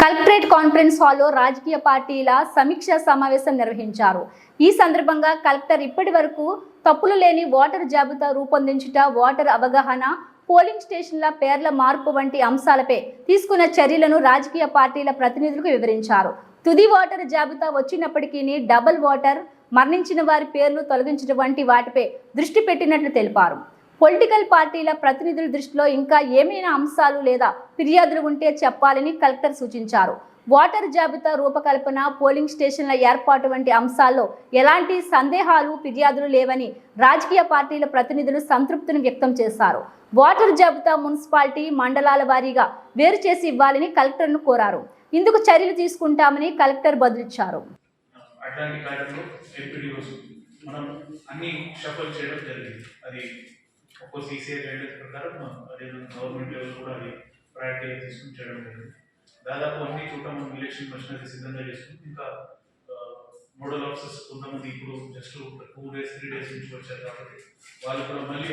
Collectorate conference హాల్లో రాజకీయ పార్టీల సమీక్ష సమావేశం నిర్వహించారు. ఈ సందర్భంగా కలెక్టర్ ఇప్పటి వరకు తప్పులు లేని ఓటర్ జాబితా రూపొందించుట ఓటర్ అవగాహన పోలింగ్ స్టేషన్ల పేర్ల మార్పు వంటి అంశాలపై తీసుకున్న చర్యలను రాజకీయ పార్టీల ప్రతినిధులకు వివరించారు. తుది ఓటర్ జాబితా వచ్చినప్పటికీ డబుల్ ఓటర్ మరణించిన వారి పేర్లు తొలగించడం వంటి వాటిపై దృష్టి పెట్టినట్లు తెలిపారు. పొలిటికల్ పార్టీల ప్రతినిధుల దృష్టిలో ఇంకా ఏమైనా అంశాలు లేదా ఫిర్యాదులు ఉంటే చెప్పాలని కలెక్టర్ సూచించారు. ఓటర్ జాబితా రూపకల్పన పోలింగ్ స్టేషన్ల ఏర్పాటు వంటి అంశాల్లో ఎలాంటి సందేహాలు ఫిర్యాదులు లేవని రాజకీయ పార్టీల ప్రతినిధులు సంతృప్తిని వ్యక్తం చేశారు. ఓటర్ జాబితా మున్సిపాలిటీ మండలాల వారీగా వేరు చేసి ఇవ్వాలని కలెక్టర్ను కోరారు. ఇందుకు చర్యలు తీసుకుంటామని కలెక్టర్ బదులిచ్చారు. అట్లాంటి మనం అన్ని షఫల్ చేయడం జరిగింది. అది ఒక్కో సీసీఐ గైడ్లైన్స్ ప్రకారం అదే గవర్నమెంట్ లెవెల్ కూడా అది ప్రయారిటీ తీసుకుని చేయడం జరిగింది. దాదాపు అన్ని చోట మనం ఎలక్షన్ మిషనరీ సిద్ధంగా చేసుకుని ఇంకా మోడల్ ఆఫీసర్స్ కొంతమంది ఇప్పుడు just two days three days నుంచి వచ్చారు కాబట్టి వాళ్ళు కూడా మళ్ళీ